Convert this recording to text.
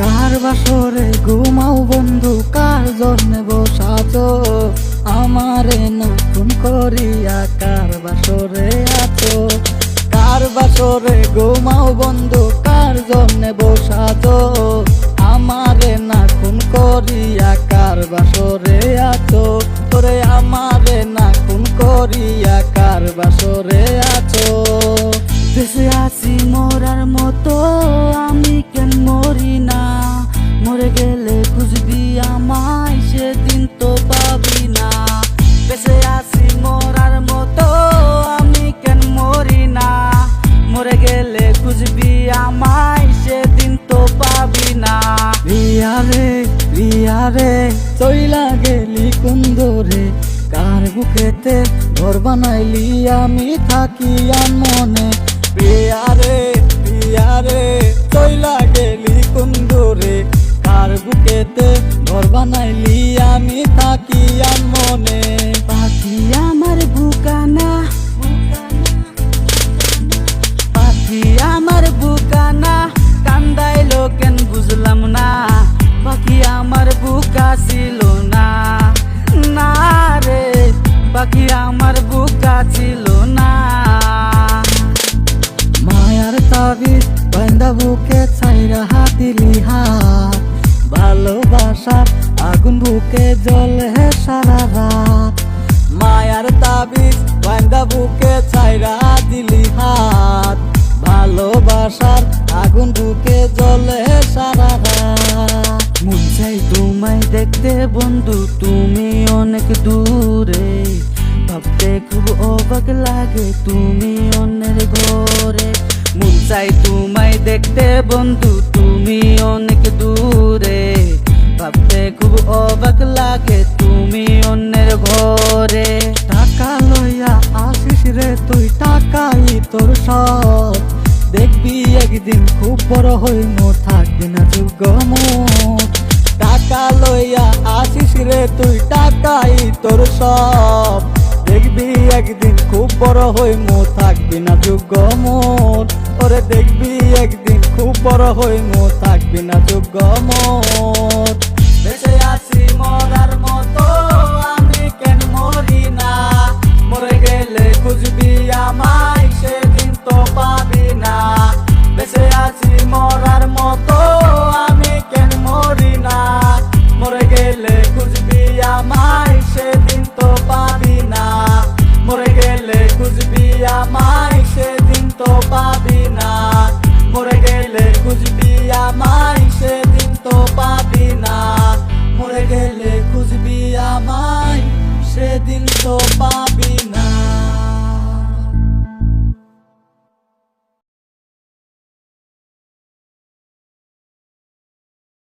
কার বাসরে ঘুমাও বন্ধু? কার জন্মে বসাচ আমারে না খুন করিয়া কার বাসরে আছো? কার বাসরে ঘুমাও বন্ধু? কার জন্মে বসাচ আমারে না খুন করিয়া কার বাসরে আছো? তোরে আমারে না খুন করিয়া কার বাসরে রে চইলা গেলি কুন্দরে, কার বুকেতে ঘর বানাইলি আমি থাকি মনে? প্রিয়া রে প্রিয়া রে চইলা গেলি কুন্দরে, কার বুকেতে ঘর বানাইলি আমি থাকি মনে? পাখি আমার বুকানা হাতিলি হাত ভালোবাসার আগুন বুকে জ্বলে সারা রাত। মায়ার তাবিজ বান্দা বুকে ছাইরা দিলি হাত ভালোবাসার আগুন বুকে জ্বলে সারা রাত। মন চাই তোমায় দেখতে বন্ধু, তুমি অনেক দূরে। ভাবতে খুব অবাক লাগে তুমি অন্যের ঘরে। মন চাই তোমায় দেখতে বন্ধু তুমি অনেক দূরে, ভাবতে খুব অবাক লাগে তুমি অন্যের ঘরে। টাকা লইয়া আসিস রে তুই, টাকাই তোর সব দেখবি একদিন খুব বড় হইম, থাকবি না যোগ্য মুখ টাকা লইয়া আসিস রে তুই, টাকাই তোর সব দেখবি একদিন খুব বড় হই হইম, থাকবি না যোগ্য মোর ওরে দেখবি একদিন খুব বড় হইমু থাকবি না যোগ্য মোর মরে গেলে